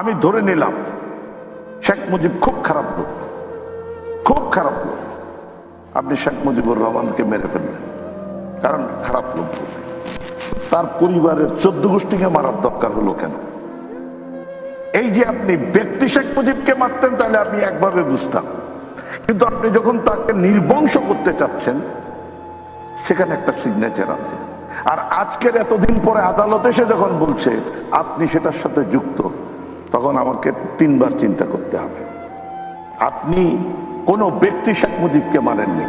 আমি ধরে নিলাম, শেখ মুজিব খুব খারাপ লোক, খুব খারাপ লোক। আপনি শেখ মুজিবুর রহমানকে মেরে ফেললেন, কারণ খারাপ লোক তার পরিবারের চোদ্দ গোষ্ঠীকে মারার দরকার হলো কেন? এই যে আপনি ব্যক্তি শেখ মুজিবকে মারতেন, তাহলে আপনি একভাবে বুঝতাম। কিন্তু আপনি যখন তাকে নির্বংশ করতে চাচ্ছেন, সেখানে একটা সিগনেচার আছে। আর আজকের এতদিন পরে আদালত এসে যখন বলছে, আপনি সেটার সাথে যুক্ত তখন আমাকে তিনবার চিন্তা করতে হবে। আপনি কোনো ব্যক্তি শেখ মুজিবকে মানেননি।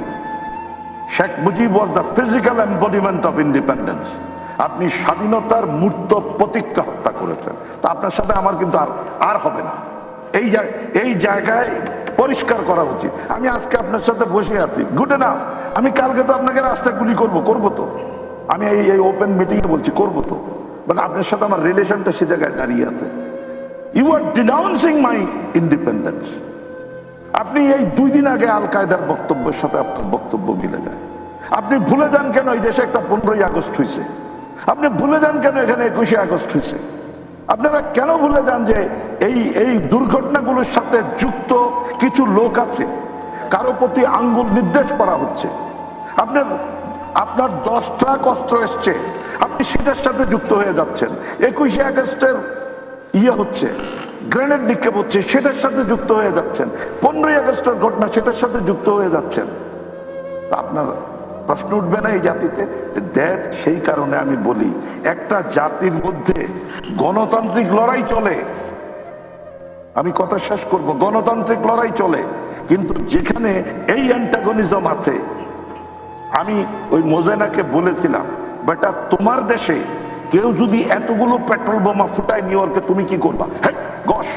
Sheikh Mujib was the physical embodiment of independence আপনি স্বাধীনতার মূর্ত প্রতিজ্ঞা হত্যা করেছেন। তা আপনার সাথে আমার কিন্তু আর আর হবে না। এই এই জায়গায় পরিষ্কার করা উচিত। আমি আজকে আপনার সাথে বসে আছি। গুড না আমি কালকে তো আপনাকে রাস্তায় গুলি করব করব তো। আমি এই এই ওপেন মিটিংয়ে বলছি, করব তো। বাট আপনার সাথে আমার রিলেশনটা সে জায়গায় দাঁড়িয়ে আছে। ইউ আর ডিনাউন্সিং মাই ইন্ডিপেন্ডেন্স আপনি এই দুই দিন আগে আল কায়দার বক্তব্যের সাথে আপনার বক্তব্য মিলে যায়। আপনি ভুলে যান কেন এই দেশে একটা পনেরোই আগস্ট হয়েছে আপনি ভুলে যান কেন এখানে একুশে আগস্ট হয়েছে আপনারা কেন ভুলে যান যে এই এই দুর্ঘটনাগুলোর সাথে যুক্ত কিছু লোক আছে? কারও প্রতি আঙ্গুল নির্দেশ করা হচ্ছে। আপনার আপনার দশটা কষ্ট এসছে। আপনি সেটার সাথে যুক্ত হয়ে যাচ্ছেন। একুশে আগস্টের ইয়ে হচ্ছে, গ্রেনেড নিক্ষেপ হচ্ছে, সেটার সাথে যুক্ত হয়ে যাচ্ছেন। পনেরোই আগস্টের ঘটনা সেটার সাথে যুক্ত হয়ে যাচ্ছেন। আপনার প্রশ্ন উঠবে না এই জাতিতে? দেখ, সেই কারণে আমি বলি, একটা জাতির মধ্যে গণতান্ত্রিক লড়াই চলে। আমি কথা শেষ করব, গণতান্ত্রিক লড়াই চলে। কিন্তু যেখানে এই অ্যান্টাগনিজম আছে, আমি ওই মোজেনাকে বলেছিলাম, বেটা, তোমার দেশে কেউ যদি এতগুলো পেট্রোল বোমা ফুটায় নিউ ইয়র্কে, তুমি কি করবা? গস!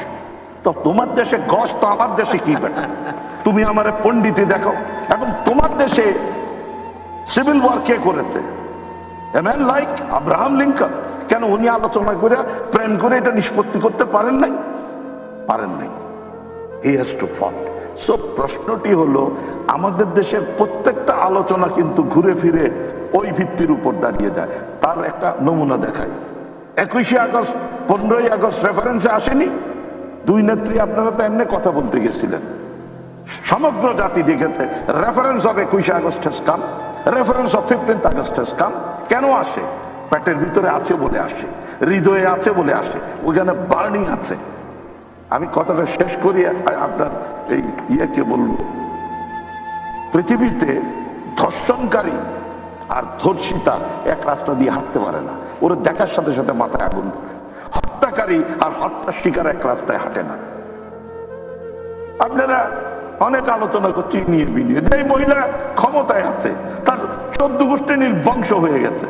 তো তোমার দেশে গস, তো আমার দেশে কি বেটা? তুমি আমার পণ্ডিতে দেখো। এবং তোমার দেশে সিভিল ওয়ার কে করেছে? ম্যান লাইক আব্রাহাম লিঙ্কন কেন উনি আলোচনা করে প্রেম করে এটা নিষ্পত্তি করতে পারেন নাই? পারেন নাই। He has to fought so প্রশ্নটি হলো, আমাদের দেশের প্রত্যেকটা আলোচনা কিন্তু ঘুরে ফিরে ওই ভিত্তির উপর দাঁড়িয়ে যায়। তার একটা নমুনা দেখায় একুশে আগস্ট, পনেরোই আগস্ট রেফারেন্সে আসেনি? দুই নেত্রী আপনারা তো এমনি কথা বলতে গেছিলেন। সমগ্র জাতি দেখেছে রেফারেন্স অফ একুশে August come reference of fifteenth August come কেন আসে? পেটের ভিতরে আছে বলে আসে, হৃদয়ে আছে বলে আসে, ওখানে বার্নিং আছে। আমি কথাটা শেষ করি আপনার এই ইয়েকে বলব। পৃথিবীতে ধর্ষণকারী আর ধর্ষিতা এক রাস্তা দিয়ে হাঁটতে পারে না। ওরা দেখার সাথে সাথে মাথায় আগুন ধরে। হত্যাকারী আর হত্যার শিকার এক রাস্তায় হাঁটে না। আপনারা অনেক আলোচনা করছি নিয়ে বিনিয়ে যে মহিলা ক্ষমতায় আছে, তার চোদ্দ গোষ্ঠী নির্বংশ হয়ে গেছে।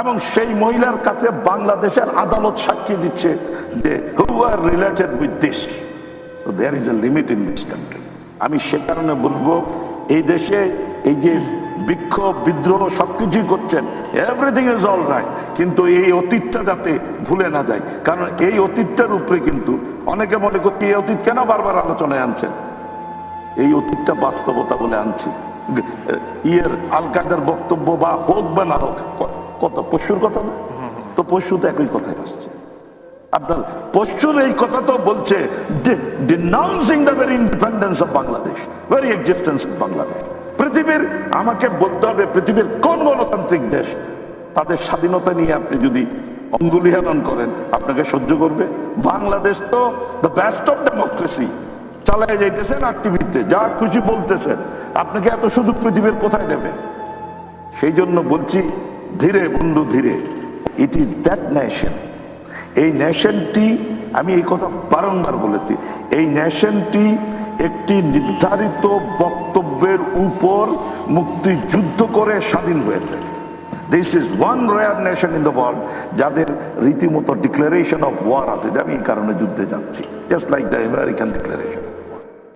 এবং সেই মহিলার কাছে বাংলাদেশের আদালত সাক্ষী দিচ্ছে যে who are related with this there is a limit in this country আমি সে কারণে বলব, এই দেশে এই যে বিক্ষোভ, বিদ্রোহ সবকিছুই করছেন এভরিথিং ইজ অল রাইট কিন্তু এই অতীতটা যাতে ভুলে না যায়। কারণ এই অতীতটার উপরে কিন্তু অনেকে মনে করছে এই অতীত কেন বারবার আলোচনায় আনছেন? এই অতীতটা বাস্তবতা বলে আনছি। ইয়ের আল কায়দার বক্তব্য বা হোক বা না হোক কত পশুর কথা না? তো পশু তো একই কথাই আসছে। আপনার পশুর এই কথা তো বলছে denouncing the very independence of Bangladesh very existence of Bangladesh পৃথিবীর, আমাকে বলতে হবে পৃথিবীর কোন গণতান্ত্রিক দেশ? তাদের স্বাধীনতা নিয়ে আপনি যদি অঙ্গুলিহানন করেন, আপনাকে সহ্য করবে? বাংলাদেশ তো দ্য বেস্ট অফ ডেমোক্রেসি চালায় যাইতেছেন অ্যাক্টিভিতে যা খুশি বলতেছেন। আপনাকে এত শুধু পৃথিবীর কোথায় দেবে? সেই জন্য বলছি ধীরে বন্ধু, ধীরে। ইট ইজ দ্যাট নেশন এই ন্যাশনটি আমি এই কথা বারংবার বলেছি, এই ন্যাশনটি একটি নির্ধারিত বক্তব্যের উপর মুক্তিযুদ্ধ করে স্বাধীন হয়েছে। This is one rare nation in the world যাদের রীতিমতো ডিক্লারেশন অফ ওয়ার আছে। যে আমি এই কারণে যুদ্ধে যাচ্ছি। Just like the American declaration